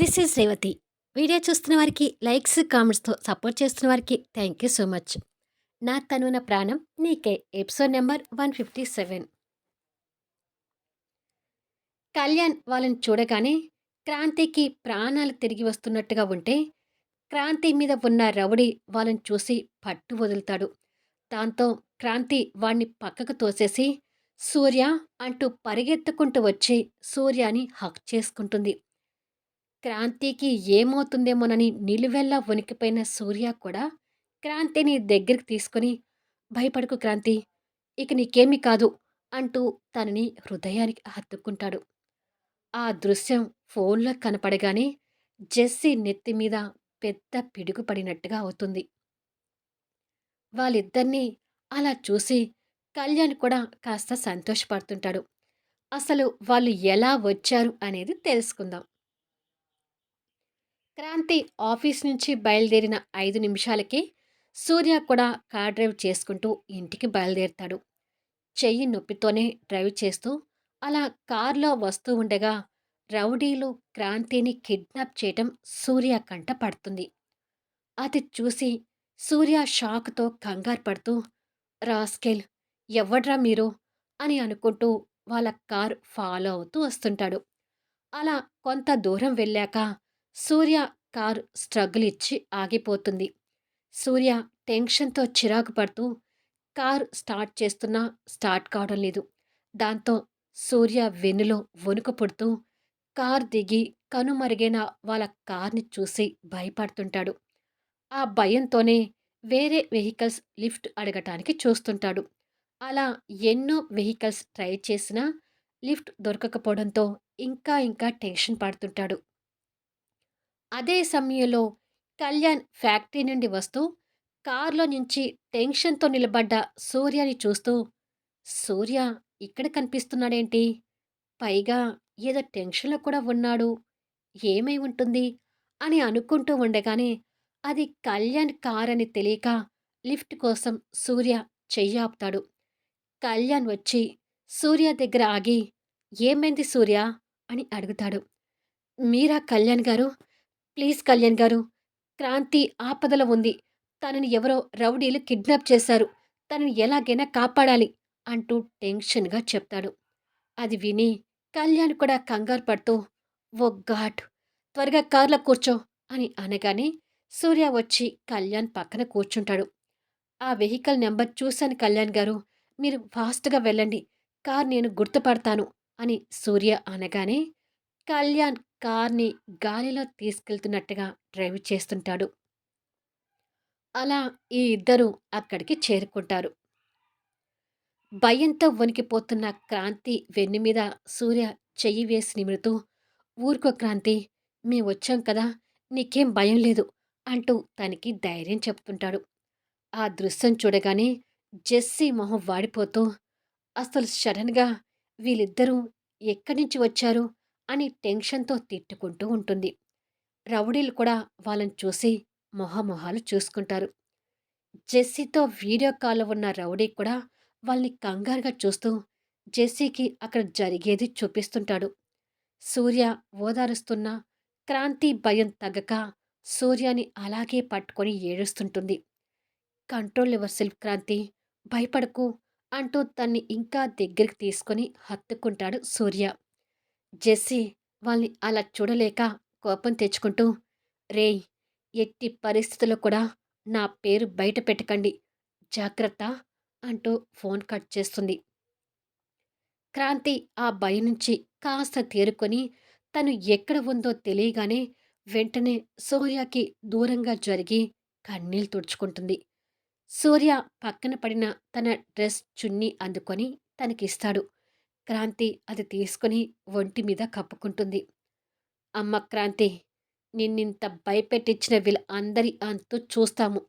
This is Revathi. Video చూస్తున్న వారికి likes, కామెంట్స్‌తో support చేస్తున్న వారికి థ్యాంక్ యూ సో మచ్. నా తనున ప్రాణం నీకే ఎపిసోడ్ నెంబర్ 157. కళ్యాణ్ వాళ్ళని చూడగానే క్రాంతికి ప్రాణాలు తిరిగి వస్తున్నట్టుగా ఉంటే, క్రాంతి మీద ఉన్న రౌడీ వాళ్ళని చూసి పట్టు వదులుతాడు. దాంతో క్రాంతి వాణ్ణి పక్కకు తోసేసి, సూర్య అంటూ పరిగెత్తుకుంటూ వచ్చి సూర్యని హక్ చేసుకుంటుంది. క్రాంతికి ఏమవుతుందేమోనని నిలువెల్లా వణికిపోయిన సూర్య కూడా క్రాంతిని దగ్గరికి తీసుకొని భయపడకు క్రాంతి ఇక నీకేమీ కాదు అంటూ తనని హృదయానికి హత్తుకుంటాడు. ఆ దృశ్యం ఫోన్లో కనపడగానే జెస్సీ నెత్తి మీద పెద్ద పిడుగుపడినట్టుగా అవుతుంది. వాళ్ళిద్దరినీ అలా చూసి కళ్యాణ్ కూడా కాస్త సంతోషపడుతుంటాడు. అసలు వాళ్ళు ఎలా వచ్చారు అనేది తెలుసుకుందాం. క్రాంతి ఆఫీస్ నుంచి బయలుదేరిన ఐదు నిమిషాలకి సూర్య కూడా కార్ డ్రైవ్ చేసుకుంటూ ఇంటికి బయలుదేరుతాడు. చెయ్యి నొప్పితోనే డ్రైవ్ చేస్తూ అలా కారులో వస్తూ ఉండగా రౌడీలు క్రాంతిని కిడ్నాప్ చేయటం సూర్య కంట పడుతుంది. అది చూసి సూర్య షాక్తో కంగారు పడుతూ రాస్కెల్ ఎవడ్రా మీరు? అని అనుకుంటూ వాళ్ళ కార్ ఫాలో అవుతూ వస్తుంటాడు. అలా కొంత దూరం వెళ్ళాక సూర్య కారు స్ట్రగుల్ ఇచ్చి ఆగిపోతుంది. సూర్య టెన్షన్తో చిరాకు పడుతూ కారు స్టార్ట్ చేస్తున్నా స్టార్ట్ కావడం లేదు. దాంతో సూర్య వెన్నులో వణుకు పుడుతూ కార్ దిగి కనుమరుగైన వాళ్ళ కార్ని చూసి భయపడుతుంటాడు. ఆ భయంతోనే వేరే వెహికల్స్ లిఫ్ట్ అడగటానికి చూస్తుంటాడు. అలా ఎన్నో వెహికల్స్ ట్రై చేసినా లిఫ్ట్ దొరకకపోవడంతో ఇంకా ఇంకా టెన్షన్ పడుతుంటాడు. అదే సమయంలో కళ్యాణ్ ఫ్యాక్టరీ నుండి వస్తూ కారులో నుంచి టెన్షన్తో నిలబడ్డ సూర్యని చూస్తూ సూర్య ఇక్కడ కనిపిస్తున్నాడేంటి? పైగా ఏదో టెన్షన్లో కూడా ఉన్నాడు. ఏమై ఉంటుంది? అని అనుకుంటూ ఉండగానే అది కళ్యాణ్ కార్ అని తెలియక లిఫ్ట్ కోసం సూర్య చెయ్యాపుతాడు కళ్యాణ్ వచ్చి సూర్య దగ్గర ఆగి ఏమైంది సూర్య? అని అడుగుతాడు. మీరా కళ్యాణ్ గారు? ప్లీజ్ కళ్యాణ్ గారు క్రాంతి ఆపదలో ఉంది. తనని ఎవరో రౌడీలు కిడ్నాప్ చేశారు. తనని ఎలాగైనా కాపాడాలి అంటూ టెన్షన్గా చెప్తాడు. అది విని కళ్యాణ్ కూడా కంగారు పడుతూ ఓ ఘాట్ త్వరగా కార్లో కూర్చో అని అనగానే సూర్య వచ్చి కళ్యాణ్ పక్కన కూర్చుంటాడు. ఆ వెహికల్ నెంబర్ చూశాను కళ్యాణ్ గారు. మీరు ఫాస్ట్గా వెళ్ళండి. కార్ నేను గుర్తుపడతాను అని సూర్య అనగానే కళ్యాణ్ కార్ని గాలిలో తీసుకెళ్తున్నట్టుగా డ్రైవ్ చేస్తుంటాడు. అలా ఈ ఇద్దరు అక్కడికి చేరుకుంటారు. భయంతో వణికిపోతున్న క్రాంతి వెన్ను మీద సూర్య చెయ్యి వేసి నిమురుతూ ఊరుకో క్రాంతి మేము వచ్చాం కదా నీకేం భయం లేదు అంటూ తనకి ధైర్యం చెప్తుంటాడు. ఆ దృశ్యం చూడగానే జెస్సీ మొహం వాడిపోతూ అసలు సడన్గా వీళ్ళిద్దరూ ఎక్కడి నుంచి వచ్చారు? అని టెన్షన్తో తిట్టుకుంటూ ఉంటుంది. రౌడీలు కూడా వాళ్ళని చూసి మొహమొహాలు చూసుకుంటారు. జెస్సీతో వీడియో కాల్ ఉన్న రౌడీ కూడా వాళ్ళని కంగారుగా చూస్తూ జెస్సీకి అక్కడ జరిగేది చూపిస్తుంటాడు. సూర్య ఓదారుస్తున్న క్రాంతి భయం తగ్గక సూర్యని అలాగే పట్టుకొని ఏడుస్తుంటుంది. Control yourself Kranthi. భయపడకు అంటూ తన్ని ఇంకా దగ్గరికి తీసుకొని హత్తుకుంటాడు సూర్య. జెస్సీ వాళ్ళని అలా చూడలేక కోపం తెచ్చుకుంటూ రేయ్ ఎట్టి పరిస్థితుల్లో కూడా నా పేరు బయట పెట్టకండి జాగ్రత్త అంటూ ఫోన్ కట్ చేస్తుంది. క్రాంతి ఆ భయం నుంచి కాస్త తేరుకొని తను ఎక్కడ ఉందో తెలియగానే వెంటనే సూర్యకి దూరంగా జరిగి కన్నీళ్ళు తుడుచుకుంటుంది. సూర్య పక్కన పడిన తన డ్రెస్ చున్నీ అందుకొని తనకిస్తాడు. క్రాంతి అది తీసుకుని ఒంటి మీద కప్పుకుంటుంది. అమ్మ క్రాంతి నిన్నింత భయపెట్టించిన వీళ్ళ అందరి అంతు చూస్తాము.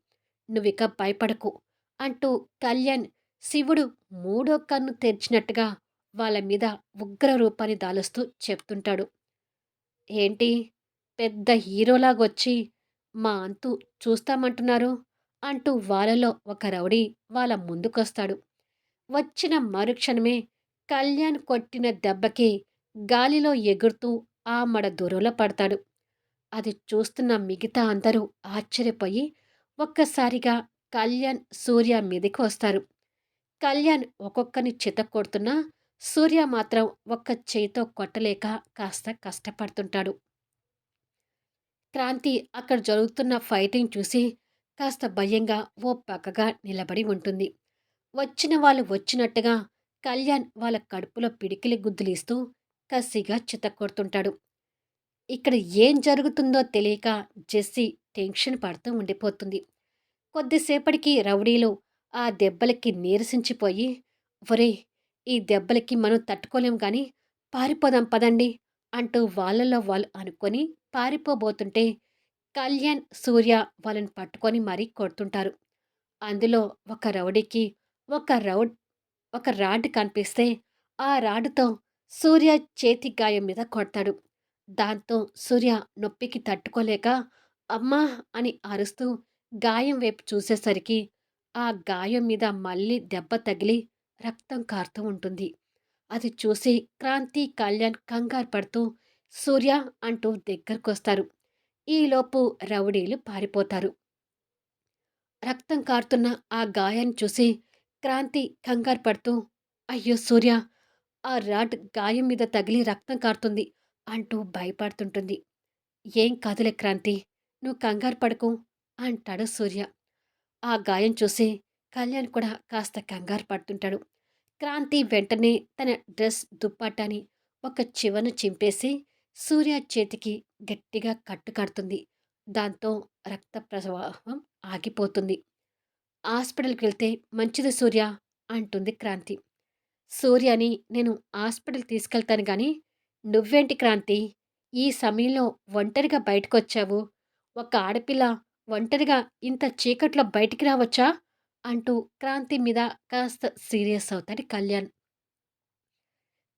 నువ్విక భయపడకు అంటూ కళ్యాణ్ శివుడు మూడో కన్ను తెరిచినట్టుగా వాళ్ళ మీద ఉగ్ర రూపాన్ని దాలుస్తూ చెప్తుంటాడు. ఏంటి? పెద్ద హీరోలాగొచ్చి మా అంతు చూస్తామంటున్నారు అంటూ వాళ్ళలో ఒక రౌడీ వాళ్ళ ముందుకొస్తాడు. వచ్చిన మరుక్షణమే కళ్యాణ్ కొట్టిన దెబ్బకి గాలిలో ఎగురుతూ ఆ మడ దూరంలో పడతాడు. అది చూస్తున్న మిగతా అందరూ ఆశ్చర్యపోయి ఒక్కసారిగా కళ్యాణ్ సూర్య మీదకి వస్తారు. కళ్యాణ్ ఒక్కొక్కరిని చితక్కొడుతున్నా సూర్య మాత్రం ఒక్క చేయితో కొట్టలేక కాస్త కష్టపడుతుంటాడు. క్రాంతి అక్కడ జరుగుతున్న ఫైటింగ్ చూసి కాస్త భయంగా ఓ పక్కగా నిలబడి ఉంటుంది. వచ్చిన వాళ్ళు వచ్చినట్టుగా కళ్యాణ్ వాళ్ళ కడుపులో పిడికిలి గుద్దులిస్తూ కసిగా చితక్కొడుతుంటాడు ఇక్కడ ఏం జరుగుతుందో తెలియక జెస్సీ టెన్షన్ పడుతూ ఉండిపోతుంది. కొద్దిసేపటికి రౌడీలు ఆ దెబ్బలకి నీరసించిపోయి ఒరే ఈ దెబ్బలకి మనం తట్టుకోలేం కానీ పారిపోదాం పదండి అంటూ వాళ్ళలో వాళ్ళు అనుకొని పారిపోబోతుంటే కళ్యాణ్ సూర్య వాళ్ళని పట్టుకొని మరీ కొడుతుంటారు. అందులో ఒక రౌడీకి ఒక రౌడ్ ఒక రాడ్ కనిపిస్తే ఆ రాడ్తో సూర్య చేతి గాయం మీద కొడతాడు. దాంతో సూర్య నొప్పికి తట్టుకోలేక అమ్మా అని అరుస్తూ గాయం వైపు చూసేసరికి ఆ గాయం మీద మళ్ళీ దెబ్బ తగిలి రక్తం కారుతూ ఉంటుంది. అది చూసి క్రాంతి కళ్యాణ్ కంగారు పడుతూ సూర్య అంటూ దగ్గరకొస్తారు. ఈలోపు రౌడీలు పారిపోతారు. రక్తం కారుతున్న ఆ గాయాన్ని చూసి క్రాంతి కంగారు పడుతూ అయ్యో సూర్య ఆ రాడ్ గాయం మీద తగిలి రక్తం కారుతుంది అంటూ భయపడుతుంటుంది. ఏం కాదులే క్రాంతి నువ్వు కంగారు పడకు అంటాడు సూర్య. ఆ గాయం చూసి కళ్యాణ్ కూడా కాస్త కంగారు పడుతుంటాడు. క్రాంతి వెంటనే తన డ్రెస్ దుప్పటాని ఒక చివను చింపేసి సూర్య చేతికి గట్టిగా కట్టుకడుతుంది దాంతో రక్త ప్రవాహం ఆగిపోతుంది. హాస్పిటల్కి వెళ్తే మంచిది సూర్య అంటుంది క్రాంతి. సూర్యని నేను హాస్పిటల్ తీసుకెళ్తాను కానీ నువ్వేంటి క్రాంతి? ఈ సమయంలో ఒంటరిగా బయటకు వచ్చావు ఒక ఆడపిల్ల ఒంటరిగా ఇంత చీకట్లో బయటికి రావచ్చా? అంటూ క్రాంతి మీద కాస్త సీరియస్ అవుతాడు కళ్యాణ్.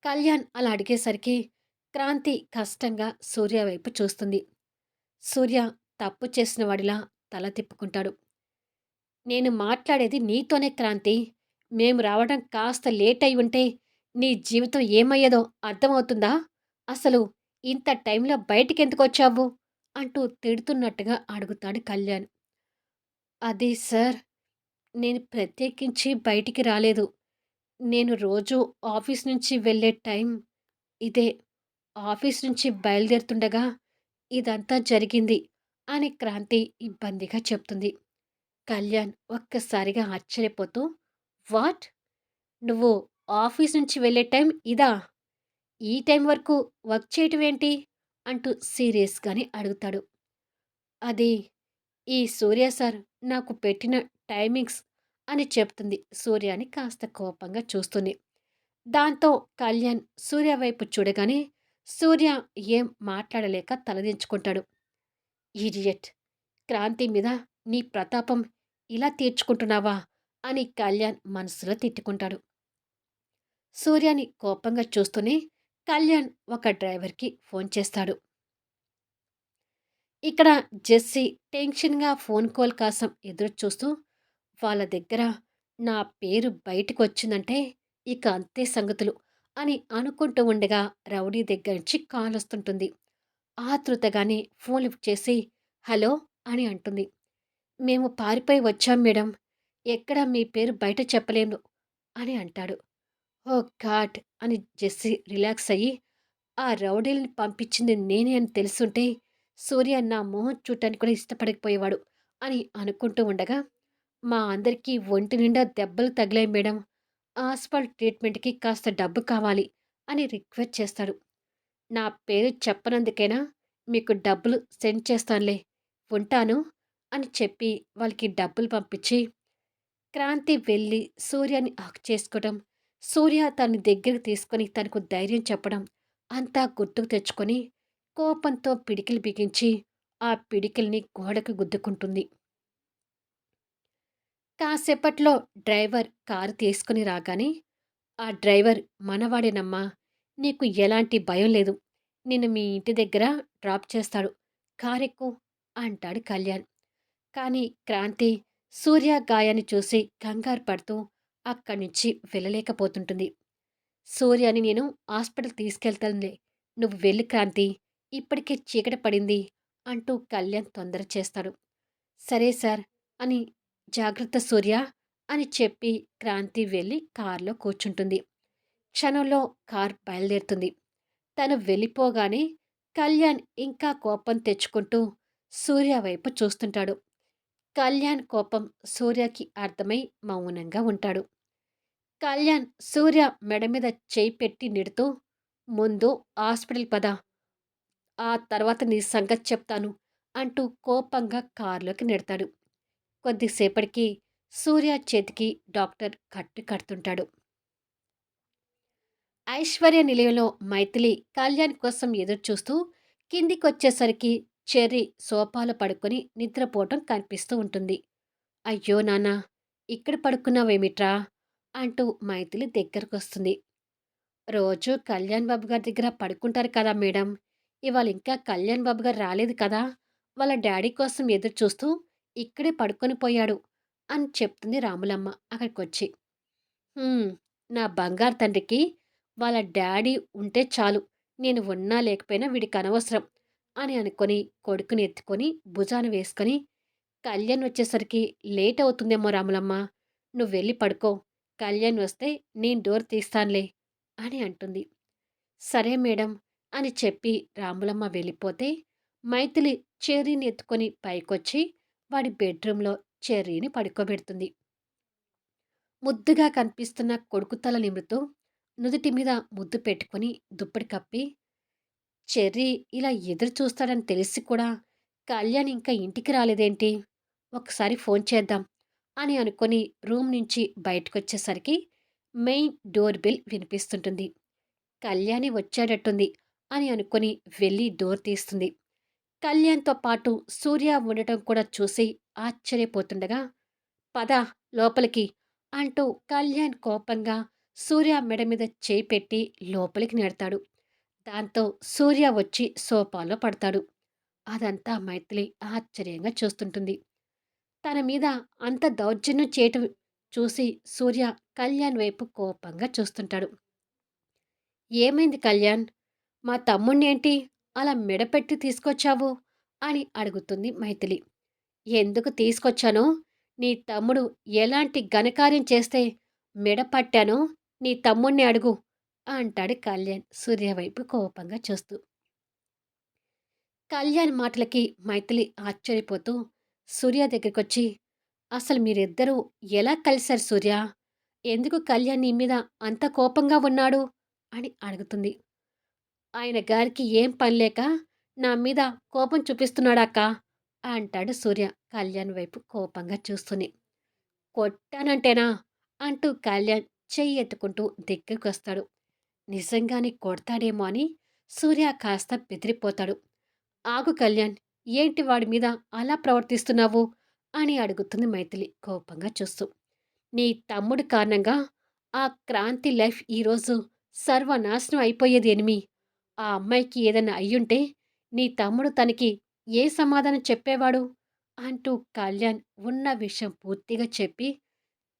కళ్యాణ్ అలా అడిగేసరికి క్రాంతి కష్టంగా సూర్య వైపు చూస్తుంది. సూర్య తప్పు చేసిన వాడిలా తల తిప్పుకుంటాడు. నేను మాట్లాడేది నీతోనే క్రాంతి. మేము రావడం కాస్త లేట్ అయి ఉంటే నీ జీవితం ఏమయ్యేదో అర్థమవుతుందా? అసలు ఇంత టైంలో బయటికెందుకు వచ్చావు అంటూ తిడుతున్నట్టుగా అడుగుతాడు కళ్యాణ్. అది సార్ నేను ప్రత్యేకించి బయటికి రాలేదు. నేను రోజు ఆఫీస్ నుంచి వెళ్ళే టైం ఇదే. ఆఫీస్ నుంచి బయలుదేరుతుండగా ఇదంతా జరిగింది అని క్రాంతి ఇబ్బందిగా చెప్తుంది. కళ్యాణ్ ఒక్కసారిగా ఆశ్చర్యపోతూ వాట్? నువ్వు ఆఫీస్ నుంచి వెళ్ళే టైం ఇదా? ఈ టైం వరకు వర్క్ చేయటం ఏంటి? అంటూ సీరియస్గానే అడుగుతాడు. అది ఈ సూర్య సార్ నాకు పెట్టిన టైమింగ్స్ అని చెప్తుంది సూర్యాని కాస్త కోపంగా చూస్తుంది దాంతో కళ్యాణ్ సూర్య వైపు చూడగానే సూర్య ఏం మాట్లాడలేక తలదించుకుంటాడు. ఈడియట్ క్రాంతి మీద నీ ప్రతాపం ఇలా తీర్చుకుంటున్నావా? అని కళ్యాణ్ మనసులో తిట్టుకుంటాడు. సూర్యాని కోపంగా చూస్తూనే కళ్యాణ్ ఒక డ్రైవర్కి ఫోన్ చేస్తాడు. ఇక్కడ జెస్సీ టెన్షన్గా ఫోన్ కాల్ కోసం ఎదురు చూస్తూ వాళ్ళ దగ్గర నా పేరు బయటకు వచ్చిందంటే ఇక అంతే సంగతులు అని అనుకుంటూ ఉండగా రౌడీ దగ్గర నుంచి కాల్ వస్తుంటుంది. ఆతృతగానే ఫోన్ లిఫ్ట్ చేసి హలో అని అంటుంది. మేము పారిపోయి వచ్చాం మేడం. ఎక్కడ మీ పేరు బయట చెప్పలేము అని అంటాడు. ఓ గాడ్ అని జెస్సీ రిలాక్స్ అయ్యి ఆ రౌడీలను పంపించింది నేనే అని తెలుసుంటే సూర్య నా మొహం చూడటానికి కూడా ఇష్టపడకపోయేవాడు అని అనుకుంటూ ఉండగా మా అందరికీ ఒంటి నిండా దెబ్బలు తగిలాయి మేడం. హాస్పిటల్ ట్రీట్మెంట్కి కాస్త డబ్బు కావాలి అని రిక్వెస్ట్ చేస్తాడు. నా పేరు చెప్పనందుకైనా మీకు డబ్బులు సెండ్ చేస్తానులే. ఉంటాను. అని చెప్పి వాళ్ళకి డబ్బులు పంపించి క్రాంతి వెళ్ళి సూర్యని హక్ చేసుకోవడం సూర్య తన దగ్గరకు తీసుకొని తనకు ధైర్యం చెప్పడం అంతా గుర్తుకు తెచ్చుకొని కోపంతో పిడికిలు బిగించి ఆ పిడికిల్ని గోడకు గుద్దుకుంటుంది. కాసేపట్లో డ్రైవర్ కారు తీసుకుని రాగానే ఆ డ్రైవర్ మనవాడేనమ్మా నీకు ఎలాంటి భయం లేదు. నిన్ను మీ ఇంటి దగ్గర డ్రాప్ చేస్తాడు. కారెక్కు అంటాడు కళ్యాణ్. కానీ క్రాంతి సూర్య గాయాన్ని చూసి కంగారు పడుతూ అక్కడి నుంచి వెళ్ళలేకపోతుంటుంది సూర్యని నేను హాస్పిటల్ తీసుకెళ్తానులే నువ్వు వెళ్ళి క్రాంతి ఇప్పటికే చీకటి పడింది అంటూ కళ్యాణ్ తొందర చేస్తాడు. సరే సార్ అని జాగ్రత్త సూర్య అని చెప్పి క్రాంతి వెళ్ళి కారులో కూర్చుంటుంది. క్షణంలో కార్ బయలుదేరుతుంది. తను వెళ్ళిపోగానే కళ్యాణ్ ఇంకా కోపం తెచ్చుకుంటూ సూర్య వైపు చూస్తుంటాడు. కళ్యాణ్ కోపం సూర్యకి అర్థమై మౌనంగా ఉంటాడు. కళ్యాణ్ సూర్య మెడ మీద చేయి పెట్టి నిడుతూ ముందు హాస్పిటల్ పద ఆ తర్వాత నీ సంగతి చెప్తాను అంటూ కోపంగా కారులోకి నెడతాడు కొద్దిసేపటికి సూర్య చేతికి డాక్టర్ కట్టు కడుతుంటాడు ఐశ్వర్య నిలయంలో మైథిలి కళ్యాణ్ కోసం ఎదురు చూస్తూ కిందికొచ్చేసరికి చెర్రీ సోఫాలో పడుకొని నిద్రపోవటం కనిపిస్తూ ఉంటుంది. అయ్యో నానా ఇక్కడ పడుకున్నావేమిట్రా? అంటూ మైథిలి దగ్గరకు వస్తుంది రోజు కళ్యాణ్ బాబు గారి దగ్గర పడుకుంటారు కదా మేడం. ఇవాళ ఇంకా కళ్యాణ్ బాబు గారు రాలేదు కదా. వాళ్ళ డాడీ కోసం ఎదురు చూస్తూ ఇక్కడే పడుకొని పోయాడు అని చెప్తుంది రాములమ్మ అక్కడికొచ్చి. నా బంగారు తండ్రికి వాళ్ళ డాడీ ఉంటే చాలు. నేను ఉన్నా లేకపోయినా వీడికి అనవసరం. అని అనుకొని కొడుకుని ఎత్తుకొని భుజాన వేసుకొని కళ్యాణ్ వచ్చేసరికి లేట్ అవుతుందేమో రాములమ్మ నువ్వు వెళ్ళి పడుకో కళ్యాణ్ వస్తే నేను డోర్ తీస్తానులే అని అంటుంది. సరే మేడం అని చెప్పి రాములమ్మ వెళ్ళిపోతే మైథిలి చెర్రీని ఎత్తుకొని పైకొచ్చి వాడి బెడ్రూమ్లో చెర్రీని పడుకోబెడుతుంది. ముద్దుగా కనిపిస్తున్న కొడుకు తల నిమురుతూ నుదుటి మీద ముద్దు పెట్టుకుని దుప్పటి కప్పి చెర్రీ ఇలా ఎదురు చూస్తాడని తెలిసి కూడా కళ్యాణ్ ఇంకా ఇంటికి రాలేదేంటి? ఒకసారి ఫోన్ చేద్దాం అని అనుకొని రూమ్ నుంచి బయటకొచ్చేసరికి మెయిన్ డోర్ బెల్ వినిపిస్తుంటుంది. కళ్యాణి వచ్చేటట్టుంది అని అనుకొని వెళ్ళి డోర్ తీస్తుంది. కళ్యాణ్తో పాటు సూర్య ఉండటం కూడా చూసి ఆశ్చర్యపోతుండగా పద లోపలికి అంటూ కళ్యాణ్ కోపంగా సూర్య మెడ మీద చేయి పెట్టి లోపలికి నెడతాడు. దాంతో సూర్య వచ్చి సోఫాలో పడతాడు. అదంతా మైథిలి ఆశ్చర్యంగా చూస్తుంటుంది. తన మీద అంత దౌర్జన్యం చేయటం చూసి సూర్య కళ్యాణ్ వైపు కోపంగా చూస్తుంటాడు. ఏమైంది కళ్యాణ్? మా తమ్ముణ్ణి ఏంటి అలా మెడపెట్టి తీసుకొచ్చావు? అని అడుగుతుంది మైథిలి. ఎందుకు తీసుకొచ్చానో? నీ తమ్ముడు ఎలాంటి ఘనకార్యం చేస్తే మెడపట్టానో నీ తమ్ముణ్ణి అడుగు. అంటాడు కళ్యాణ్ సూర్య వైపు కోపంగా చూస్తూ. కళ్యాణ్ మాటలకి మైథిలి ఆశ్చర్యపోతూ సూర్య దగ్గరికొచ్చి అసలు మీరిద్దరూ ఎలా కలిశారు సూర్య? ఎందుకు కళ్యాణ్ నీ మీద అంత కోపంగా ఉన్నాడు? అని అడుగుతుంది. ఆయన గారికి ఏం పనిలేక నా మీద కోపం చూపిస్తున్నాడాక అంటాడు సూర్య కళ్యాణ్ వైపు కోపంగా చూస్తూనే. కొట్టానంటేనా? అంటూ కళ్యాణ్ చెయ్యి ఎత్తుకుంటూ దగ్గరికి వస్తాడు నిజంగానే కొడతాడేమో అని సూర్య కాస్త బెదిరిపోతాడు. ఆగు కళ్యాణ్ ఏంటి వాడి మీద అలా ప్రవర్తిస్తున్నావు? అని అడుగుతుంది మైథిలి కోపంగా చూస్తూ. నీ తమ్ముడు కారణంగా ఆ క్రాంతి లైఫ్ ఈరోజు సర్వనాశనం అయిపోయేది ఎనిమి. ఆ అమ్మాయికి ఏదైనా అయ్యుంటే నీ తమ్ముడు తనకి ఏ సమాధానం చెప్పేవాడు? అంటూ కళ్యాణ్ ఉన్న విషయం పూర్తిగా చెప్పి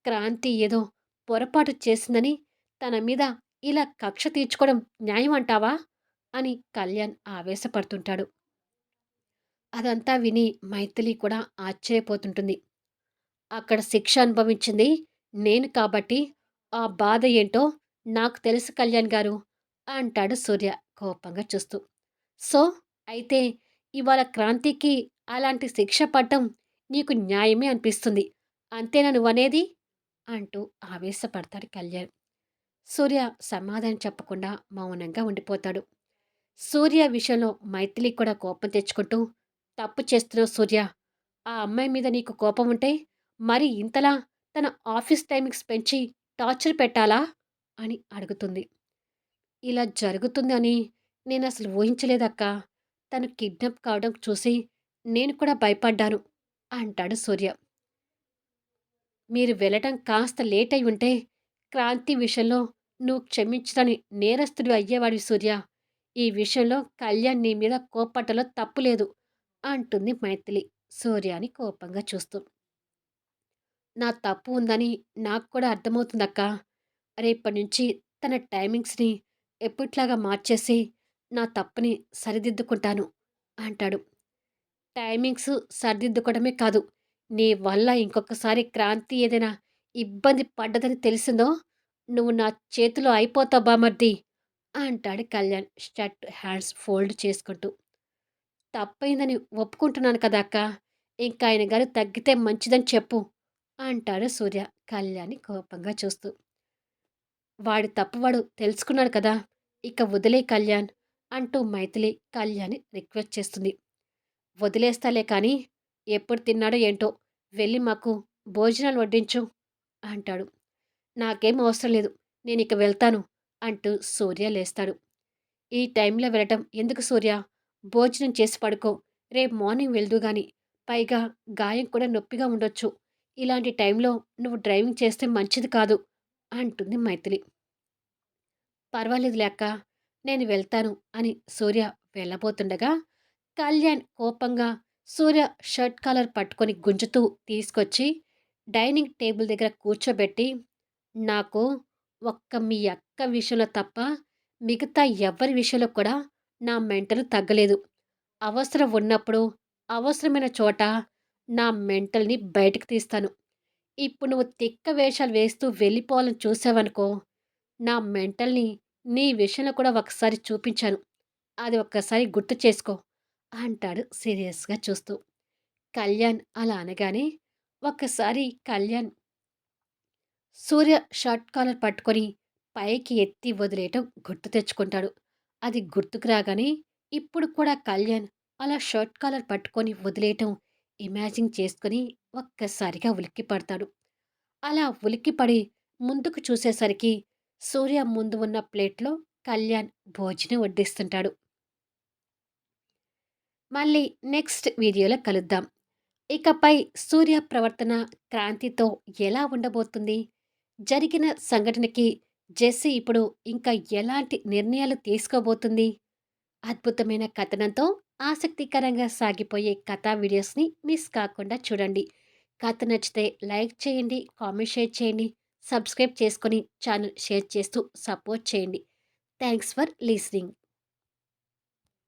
క్రాంతి ఏదో పొరపాటు చేసిందని తన మీద ఇలా కక్ష తీర్చుకోవడం న్యాయం అంటావా అని కళ్యాణ్ ఆవేశపడుతుంటాడు. అదంతా విని మైథిలి కూడా ఆశ్చర్యపోతుంటుంది. అక్కడ శిక్ష అనుభవించింది నేను కాబట్టి ఆ బాధ ఏంటో నాకు తెలుసు కళ్యాణ్ గారు అంటాడు సూర్య కోపంగా చూస్తూ. సో అయితే ఇవాళ క్రాంతికి అలాంటి శిక్ష పడ్డం నీకు న్యాయమే అనిపిస్తుంది. అంతేనా నువ్వనేది? అంటూ ఆవేశపడతాడు కళ్యాణ్. సూర్య సమాధానం చెప్పకుండా మౌనంగా ఉండిపోతాడు. సూర్య విషయంలో మైథిలి కూడా కోపం తెచ్చుకుంటూ తప్పు చేస్తున్నావు సూర్య. ఆ అమ్మాయి మీద నీకు కోపం ఉంటే మరి ఇంతలా తన ఆఫీస్ టైమింగ్స్ పెంచి టార్చర్ పెట్టాలా? అని అడుగుతుంది. ఇలా జరుగుతుంది అని నేను అసలు ఊహించలేదక్క. తను కిడ్నాప్ కావడం చూసి నేను కూడా భయపడ్డాను అంటాడు సూర్య. మీరు వెళ్ళటం కాస్త లేట్ అయి ఉంటే క్రాంతి విషయంలో నువ్వు క్షమించదని నేరస్తుడు అయ్యేవాడి సూర్య. ఈ విషయంలో కళ్యాణ్ నీ మీద కోపట్టలో తప్పులేదు అంటుంది మైథిలి సూర్యాని కోపంగా చూస్తూ. నా తప్పు ఉందని నాకు కూడా అర్థమవుతుందక్క. రేపటి నుంచి తన టైమింగ్స్ని ఎప్పట్లాగా మార్చేసి నా తప్పుని సరిదిద్దుకుంటాను అంటాడు. టైమింగ్స్ సరిదిద్దుకోవడమే కాదు, నీ వల్ల ఇంకొకసారి క్రాంతి ఏదైనా ఇబ్బంది పడ్డదని తెలిసిందో, నువ్వు నా చేతిలో అయిపోతావు బామర్ది అంటాడు కళ్యాణ్ షర్ట్ హ్యాండ్స్ ఫోల్డ్ చేసుకుంటూ. తప్పయిందని ఒప్పుకుంటున్నాను కదా అక్క! ఇంకా ఆయన గారు తగ్గితే మంచిదని చెప్పు అంటాడు సూర్య కళ్యాణ్‌ని కోపంగా చూస్తూ. వాడి తప్పువాడు తెలుసుకున్నాడు కదా! ఇక వదిలే కళ్యాణ్ అంటూ మైథిలి కళ్యాణ్‌ని రిక్వెస్ట్ చేస్తుంది. వదిలేస్తాలే కానీ ఎప్పుడు తిన్నాడో ఏంటో వెళ్ళి మాకు భోజనాలు వడ్డించు అంటాడు. నాకేం అవసరం లేదు నేను ఇక వెళ్తాను అంటూ సూర్య లేస్తాడు. ఈ టైంలో వెళ్ళటం ఎందుకు సూర్య? భోజనం చేసి పడుకో రేపు మార్నింగ్ వెళ్దు గాని. పైగా గాయం కూడా నొప్పిగా ఉండొచ్చు. ఇలాంటి టైంలో నువ్వు డ్రైవింగ్ చేస్తే మంచిది కాదు అంటుంది మైథిలి. పర్వాలేదులే అక్కా! నేను వెళ్తాను అని సూర్య వెళ్ళబోతుండగా కళ్యాణ్ కోపంగా సూర్య షర్ట్ కాలర్ పట్టుకొని గుంజుతూ తీసుకొచ్చి డైనింగ్ టేబుల్ దగ్గర కూర్చోబెట్టి, నాకు ఒక్క మీ అక్క విషయంలో తప్ప మిగతా ఎవరి విషయంలో కూడా నా మెంటల్ తగ్గలేదు. అవసరం ఉన్నప్పుడు, అవసరమైన చోట నా మెంటల్‌ని బయటకు తీస్తాను. ఇప్పుడు నువ్వు తిక్క వేషాలు వేస్తూ వెళ్ళిపోవాలని చూసావనుకో, నా మెంటల్‌ని నీ విషయంలో కూడా ఒకసారి చూపించాను. అది ఒక్కసారి గుర్తు చేసుకో అంటాడు సీరియస్‌గా చూస్తూ. కళ్యాణ్ అలా అనగానే ఒక్కసారి కళ్యాణ్ సూర్య షర్ట్ కాలర్ పట్టుకొని పైకి ఎత్తి వదిలేయటం గుర్తు తెచ్చుకుంటాడు. అది గుర్తుకు రాగానే ఇప్పుడు కూడా కళ్యాణ్ అలా షర్ట్ కాలర్ పట్టుకొని వదిలేయటం ఇమాజిన్ చేసుకొని ఒక్కసారిగా ఉలిక్కి పడతాడు అలా ఉలిక్కిపడి ముందుకు చూసేసరికి సూర్య ముందు ఉన్న ప్లేట్‌లో కళ్యాణ్ భోజనం వడ్డిస్తుంటాడు. మళ్ళీ నెక్స్ట్ వీడియోలో కలుద్దాం. ఇకపై సూర్య ప్రవర్తన క్రాంతితో ఎలా ఉండబోతుంది? జరిగిన సంఘటనకి జెస్సీ ఇప్పుడు ఇంకా ఎలాంటి నిర్ణయాలు తీసుకోబోతుంది? అద్భుతమైన కథనంతో ఆసక్తికరంగా సాగిపోయే కథా వీడియోస్‌ని మిస్ కాకుండా చూడండి. కథ నచ్చితే లైక్ చేయండి, కామెంట్ షేర్ చేయండి, సబ్స్క్రైబ్ చేసుకొని ఛానల్ షేర్ చేస్తూ సపోర్ట్ చేయండి. Thanks for listening.